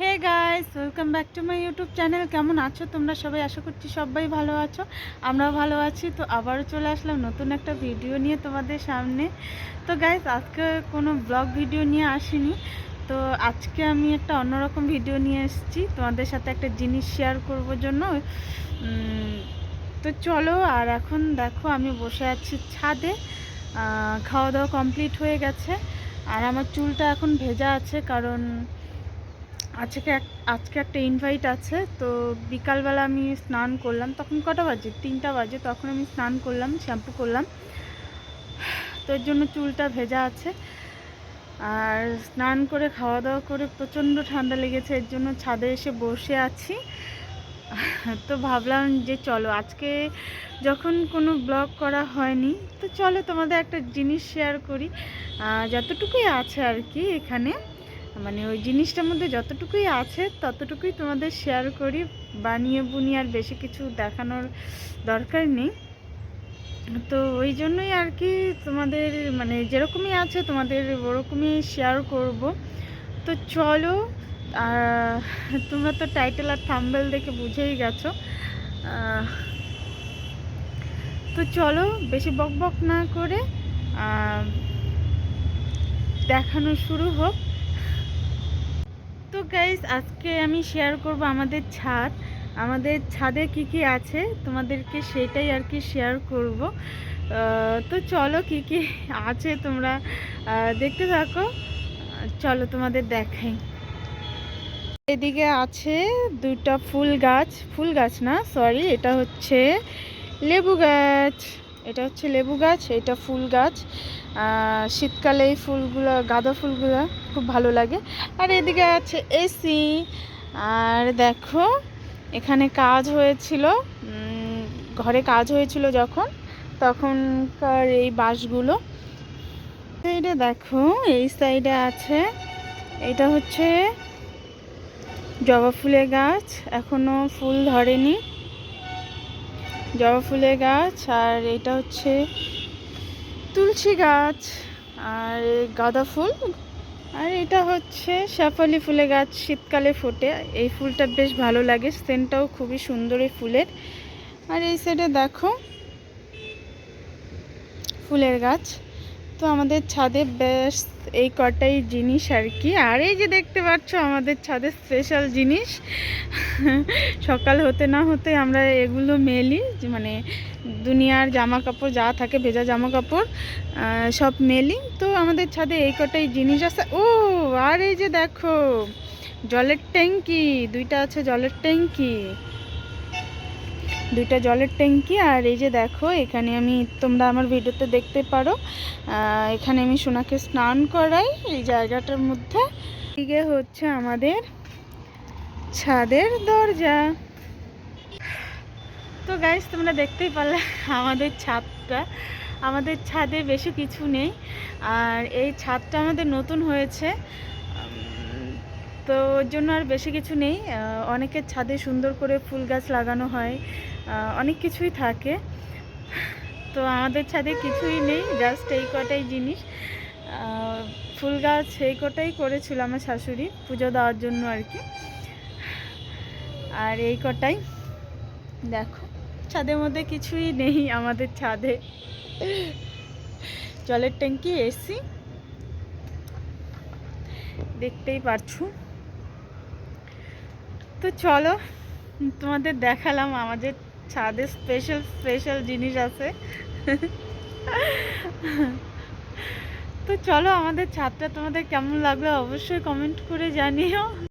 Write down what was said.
Hey guys welcome back to my YouTube channel কেমন আছো তোমরা সবাই? আশা করছি সবাই ভালো আছো। আমরাও ভালো আছি। তো আবারও চলে আসলাম নতুন একটা ভিডিও নিয়ে তোমাদের সামনে। তো গাইস আজকে কোনো ব্লগ ভিডিও নিয়ে আসিনি। তো আজকে আমি একটা অন্যরকম ভিডিও নিয়ে এসেছি। তোমাদের সাথে একটা জিনিস শেয়ার করব জন্য। তো চলো, আর এখন দেখো, আমি বসে আছি ছাদে। খাওয়া দাওয়া কমপ্লিট হয়ে গেছে। আর আমার চুলটা এখন ভেজা আছে, কারণ আজকে এক, আজকে একটা ইনভাইট আছে, তো বিকালবেলা আমি স্নান করলাম, তখন কটা বাজে? তিনটা বাজে, তখন আমি স্নান করলাম শ্যাম্পু করলাম। তো এর জন্য চুলটা ভেজা আছে। আর স্নান করে খাওয়া দাওয়া করে প্রচণ্ড ঠান্ডা লেগেছে, এর জন্য ছাদে এসে বসে আছি। তো ভাবলাম যে চলো, আজকে যখন কোনো ব্লগ করা হয়নি, তো চলো তোমাদের একটা জিনিস শেয়ার করি। যতটুকুই আছে আর কি এখানে। মানে ওই জিনিসটার মধ্যে যতটুকুই আছে, ততটুকুই তোমাদের শেয়ার করি। বানিয়ে বুনিয়ে আর বেশি কিছু দেখানোর দরকার নেই। তো ওই জন্যই আর কি তোমাদের মানে যেরকমই আছে তোমাদের ওরকমই শেয়ার করব। তো চলো আর তোমরা তো টাইটেল আর থাম্বেল দেখে বুঝেই গেছো। তো চলো, বেশি বক বক না করে দেখানো শুরু হোক। তো গাইস আজকে আমি শেয়ার করব আমাদের ছাদ। আমাদের ছাদে কি কি আছে? তোমাদেরকে সেটাই আর কি শেয়ার করব। তো চলো কি কি আছে তোমরা দেখতে থাকো। চলো তোমাদের দেখাই। এদিকে আছে দুটা ফুল গাছ। ফুল গাছ না সরি এটা হচ্ছে লেবু গাছ। এটা হচ্ছে লেবু গাছ, এটা ফুল গাছ। শীতকালে এই ফুলগুলো, গাঁদা ফুলগুলো খুব ভালো লাগে। আর এদিকে আছে এসি আর দেখো, এখানে কাজ হয়েছিল ঘরে কাজ হয়েছিল যখন, তখনকার এই বাঁশগুলো। সাইডে দেখো, এই সাইডে আছে, এটা হচ্ছে জবা ফুলের গাছ, এখনও ফুল ধরেনি। জবা ফুলের গাছ, আর এটা হচ্ছে তুলসী গাছ, আর গাঁদা ফুল, আর এটা হচ্ছে শেফালি ফুলের গাছ শীতকালে ফোটে। এই ফুলটা বেশ ভালো লাগে সেন্টটাও খুবই সুন্দর এই ফুলের। আর এই সাইডে দেখো ফুলের গাছ। তো আমাদের ছাদে বেশ এই কটাই জিনিস আর কি। আর এই যে দেখতে পাচ্ছ, আমাদের ছাদের স্পেশাল জিনিস। সকাল হতে না হতে আমরা এগুলো মেলি মানে দুনিয়ার জামা কাপড় যা থাকে, ভেজা জামা কাপড় সব মেলি। তো আমাদের ছাদে এই কটাই জিনিস আছে। ও, আর এই যে দেখো, জলের ট্যাঙ্কি, দুইটা আছে জলের ট্যাঙ্কি। দুইটা জলের ট্যাঙ্কি আর এই যে দেখো, এখানে আমি, তোমরা আমার ভিডিওতে দেখতে পারো এখানে আমি সোনাকে স্নান করাই এই জায়গাটার মধ্যে। এদিকে হচ্ছে আমাদের ছাদের দরজা। তো গাইস তোমরা দেখতেই পারলে আমাদের ছাদটা। আমাদের ছাদে বেশি কিছু নেই। আর এই ছাদটা আমাদের নতুন হয়েছে। তো ওর জন্য আর বেশি কিছু নেই। অনেকের ছাদে সুন্দর করে ফুল গাছ লাগানো হয়। অনেক কিছুই থাকে। তো আমাদের ছাদে কিছুই নেই জাস্ট এই কটাই জিনিস। ফুল গাছ এই কটাই করেছিল আমার শাশুড়ি পুজো দেওয়ার জন্য আর কি। আর এই কটাই। দেখো, ছাদের মধ্যে কিছুই নেই আমাদের ছাদে। জলের ট্যাঙ্কি, এসি। দেখতেই পারছ। তো চলো, তোমাদের দেখালাম আমাদের ছাদে স্পেশাল স্পেশাল জিনিস আছে। তো চলো আমাদের ছাদটা তোমাদের কেমন লাগল অবশ্যই কমেন্ট করে জানিও।